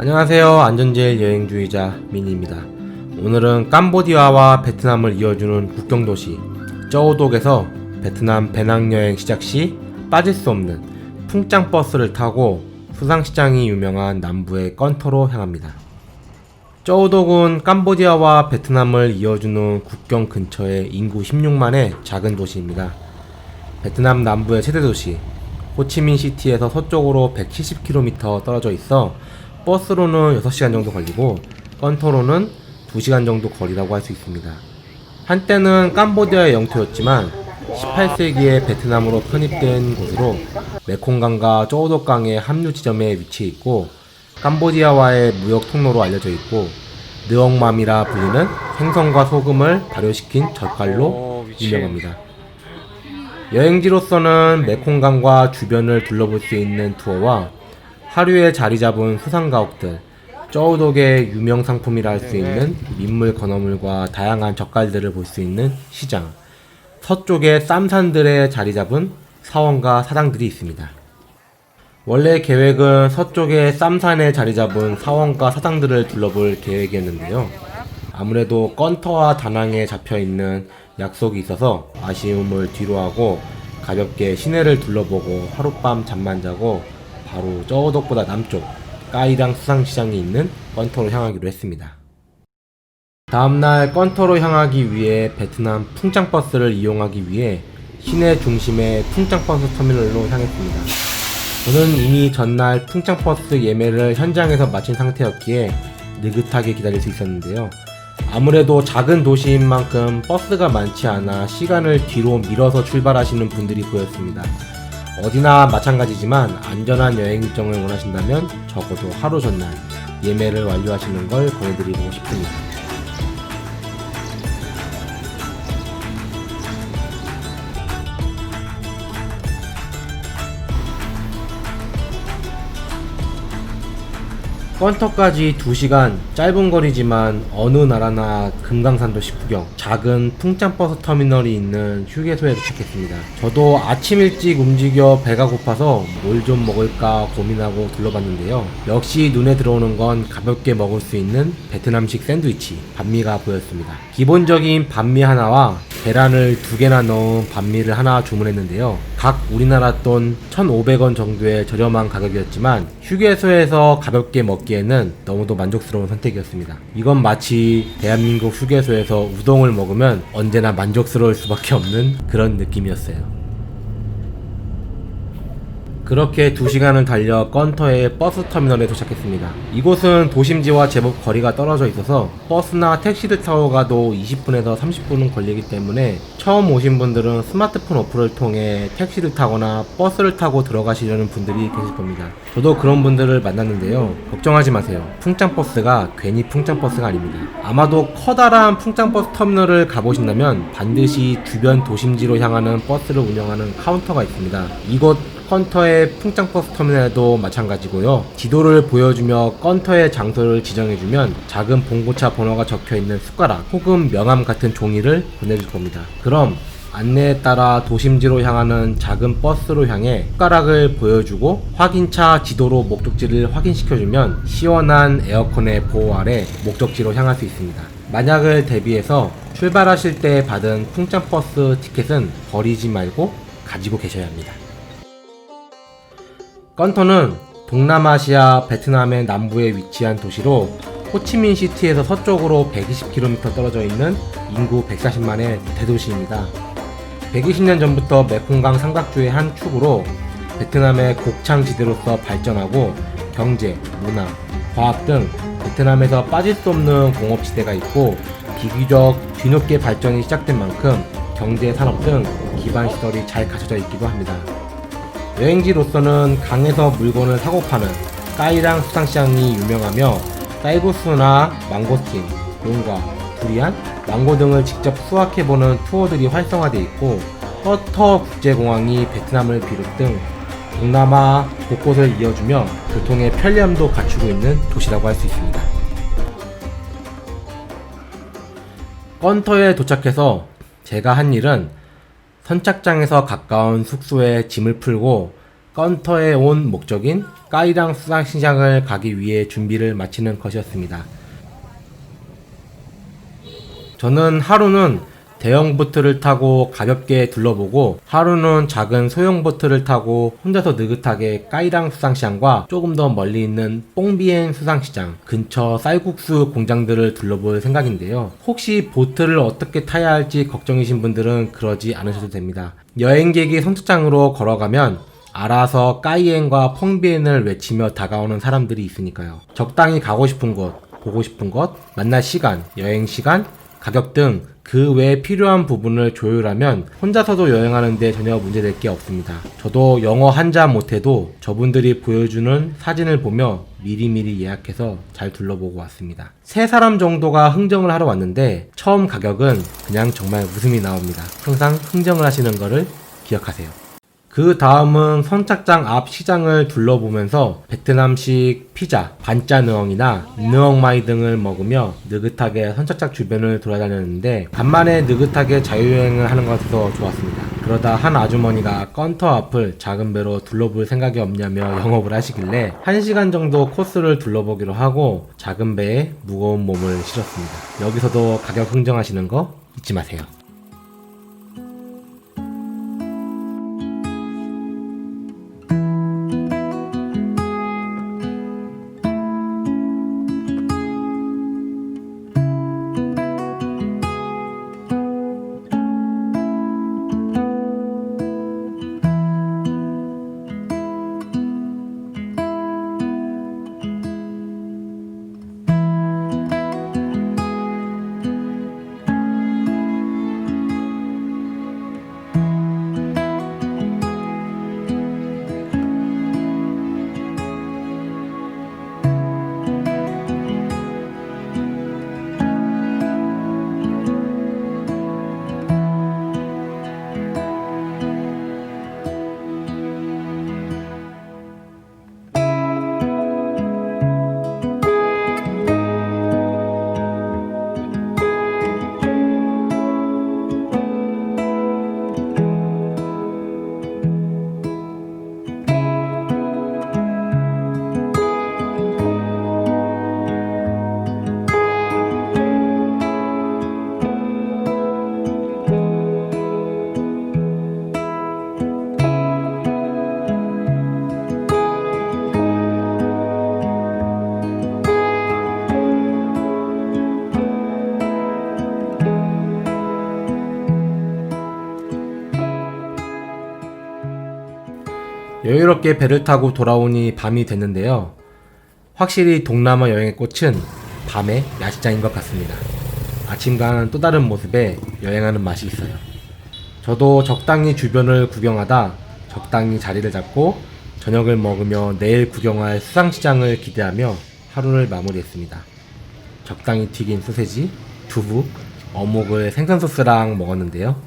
안녕하세요. 안전제일 여행주의자 미니입니다. 오늘은 캄보디아와 베트남을 이어주는 국경도시 저우독에서 베트남 배낭여행 시작 시 빠질 수 없는 풍짱 버스를 타고 수상시장이 유명한 남부의 건터로 향합니다. 저우독은 캄보디아와 베트남을 이어주는 국경 근처의 인구 16만의 작은 도시입니다. 베트남 남부의 최대 도시 호치민 시티에서 서쪽으로 170km 떨어져 있어 버스로는 6시간 정도 걸리고 건터로는 2시간 정도 거리라고 할 수 있습니다. 한때는 캄보디아의 영토였지만 18세기에 베트남으로 편입된 곳으로 메콩강과 쪼우독강의 합류 지점에 위치해 있고 캄보디아와의 무역 통로로 알려져 있고 느엉맘이라 불리는 생선과 소금을 발효시킨 젓갈로 오, 미치. 유명합니다. 여행지로서는 메콩강과 주변을 둘러볼 수 있는 투어와 하류에 자리 잡은 수상가옥들, 저우독의 유명 상품이라 할 수 있는 민물 건어물과 다양한 젓갈들을 볼 수 있는 시장, 서쪽의 쌈산들에 자리 잡은 사원과 사당들이 있습니다. 원래 계획은 서쪽의 쌈산에 자리 잡은 사원과 사당들을 둘러볼 계획이었는데요. 아무래도 건터와 다낭에 잡혀 있는 약속이 있어서 아쉬움을 뒤로하고 가볍게 시내를 둘러보고 하룻밤 잠만 자고 바로 저우독보다 남쪽 까이랑 수상시장이 있는 건터로 향하기로 했습니다. 다음날 건터로 향하기 위해 베트남 풍짱버스를 이용하기 위해 시내 중심의 풍짱버스 터미널로 향했습니다. 저는 이미 전날 풍짱버스 예매를 현장에서 마친 상태였기에 느긋하게 기다릴 수 있었는데요. 아무래도 작은 도시인 만큼 버스가 많지 않아 시간을 뒤로 밀어서 출발하시는 분들이 보였습니다. 어디나 마찬가지지만 안전한 여행 일정을 원하신다면 적어도 하루 전날 예매를 완료하시는 걸 권해드리고 싶습니다. 건터까지 2시간 짧은 거리지만 어느 나라나 금강산도 식후경 작은 풍짱버스 터미널이 있는 휴게소에 도착했습니다. 저도 아침 일찍 움직여 배가 고파서 뭘 좀 먹을까 고민하고 둘러봤는데요. 역시 눈에 들어오는 건 가볍게 먹을 수 있는 베트남식 샌드위치 반미가 보였습니다. 기본적인 반미 하나와 계란을 두 개나 넣은 반미를 하나 주문했는데요. 각 우리나라 돈 1,500원 정도의 저렴한 가격이었지만 휴게소에서 가볍게 먹기에는 너무도 만족스러운 선택이었습니다. 이건 마치 대한민국 휴게소에서 우동을 먹으면 언제나 만족스러울 수밖에 없는 그런 느낌이었어요. 그렇게 2시간을 달려 건터의 버스 터미널에 도착했습니다. 이곳은 도심지와 제법 거리가 떨어져 있어서 버스나 택시를 타고 가도 20분에서 30분은 걸리기 때문에 처음 오신 분들은 스마트폰 어플을 통해 택시를 타거나 버스를 타고 들어가시려는 분들이 계실 겁니다. 저도 그런 분들을 만났는데요. 걱정하지 마세요. 풍짱버스가 괜히 풍짱버스가 아닙니다. 아마도 커다란 풍짱버스 터미널을 가보신다면 반드시 주변 도심지로 향하는 버스를 운영하는 카운터가 있습니다. 이곳 건터의 풍짱버스 터미널도 마찬가지고요. 지도를 보여주며 건터의 장소를 지정해주면 작은 봉고차 번호가 적혀있는 숟가락 혹은 명함 같은 종이를 보내줄 겁니다. 그럼 안내에 따라 도심지로 향하는 작은 버스로 향해 숟가락을 보여주고 확인차 지도로 목적지를 확인시켜주면 시원한 에어컨의 보호 아래 목적지로 향할 수 있습니다. 만약을 대비해서 출발하실 때 받은 풍짱버스 티켓은 버리지 말고 가지고 계셔야 합니다. 건터는 동남아시아 베트남의 남부에 위치한 도시로 호치민 시티에서 서쪽으로 120km 떨어져 있는 인구 140만의 대도시입니다. 120년 전부터 메콩강 삼각주의 한 축으로 베트남의 곡창 지대로서 발전하고 경제, 문화, 과학 등 베트남에서 빠질 수 없는 공업지대가 있고 비교적 뒤늦게 발전이 시작된 만큼 경제, 산업 등 기반 시설이 잘 갖춰져 있기도 합니다. 여행지로서는 강에서 물건을 사고 파는 까이랑 수상시장이 유명하며 쌀국수나 망고스틴, 용과, 두리안, 망고 등을 직접 수확해보는 투어들이 활성화되어 있고 허터 국제공항이 베트남을 비롯 등 동남아 곳곳을 이어주며 교통의 편리함도 갖추고 있는 도시라고 할 수 있습니다. 건터에 도착해서 제가 한 일은 선착장에서 가까운 숙소에 짐을 풀고 건터에 온 목적인 까이랑 수상시장을 가기 위해 준비를 마치는 것이었습니다. 저는 하루는 대형 보트를 타고 가볍게 둘러보고 하루는 작은 소형 보트를 타고 혼자서 느긋하게 까이랑 수상시장과 조금 더 멀리 있는 뽕비엔 수상시장 근처 쌀국수 공장들을 둘러볼 생각인데요. 혹시 보트를 어떻게 타야 할지 걱정이신 분들은 그러지 않으셔도 됩니다. 여행객이 선착장으로 걸어가면 알아서 까이엔과 펑비엔을 외치며 다가오는 사람들이 있으니까요. 적당히 가고 싶은 곳, 보고 싶은 것, 만날 시간, 여행 시간, 가격 등 그 외에 필요한 부분을 조율하면 혼자서도 여행하는데 전혀 문제될 게 없습니다. 저도 영어 한자 못해도 저분들이 보여주는 사진을 보며 미리미리 예약해서 잘 둘러보고 왔습니다. 세 사람 정도가 흥정을 하러 왔는데 처음 가격은 그냥 정말 웃음이 나옵니다. 항상 흥정을 하시는 거를 기억하세요. 그 다음은 선착장 앞 시장을 둘러보면서 베트남식 피자, 반짜 느엉이나 느엉마이 등을 먹으며 느긋하게 선착장 주변을 돌아다녔는데 간만에 느긋하게 자유여행을 하는 것 같아서 좋았습니다. 그러다 한 아주머니가 건터 앞을 작은 배로 둘러볼 생각이 없냐며 영업을 하시길래 1시간 정도 코스를 둘러보기로 하고 작은 배에 무거운 몸을 실었습니다. 여기서도 가격 흥정하시는 거 잊지 마세요. 여유롭게 배를 타고 돌아오니 밤이 됐는데요. 확실히 동남아 여행의 꽃은 밤의 야시장인 것 같습니다. 아침과는 또 다른 모습에 여행하는 맛이 있어요. 저도 적당히 주변을 구경하다 적당히 자리를 잡고 저녁을 먹으며 내일 구경할 수상시장을 기대하며 하루를 마무리했습니다. 적당히 튀긴 소세지, 두부, 어묵을 생선 소스랑 먹었는데요.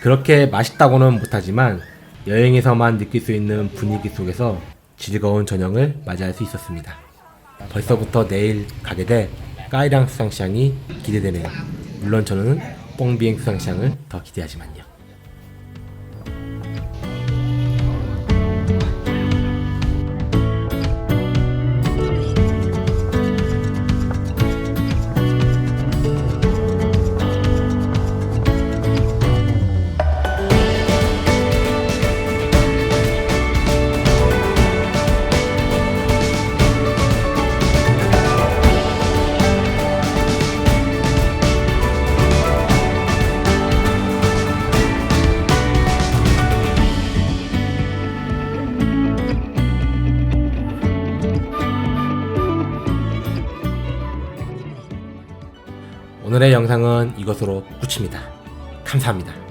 그렇게 맛있다고는 못하지만 여행에서만 느낄 수 있는 분위기 속에서 즐거운 저녁을 맞이할 수 있었습니다. 벌써부터 내일 가게 될 까이랑 수상시장이 기대되네요. 물론 저는 뽕비행 수상시장을 더 기대하지만요. 오늘의 영상은 이것으로 끝입니다. 감사합니다.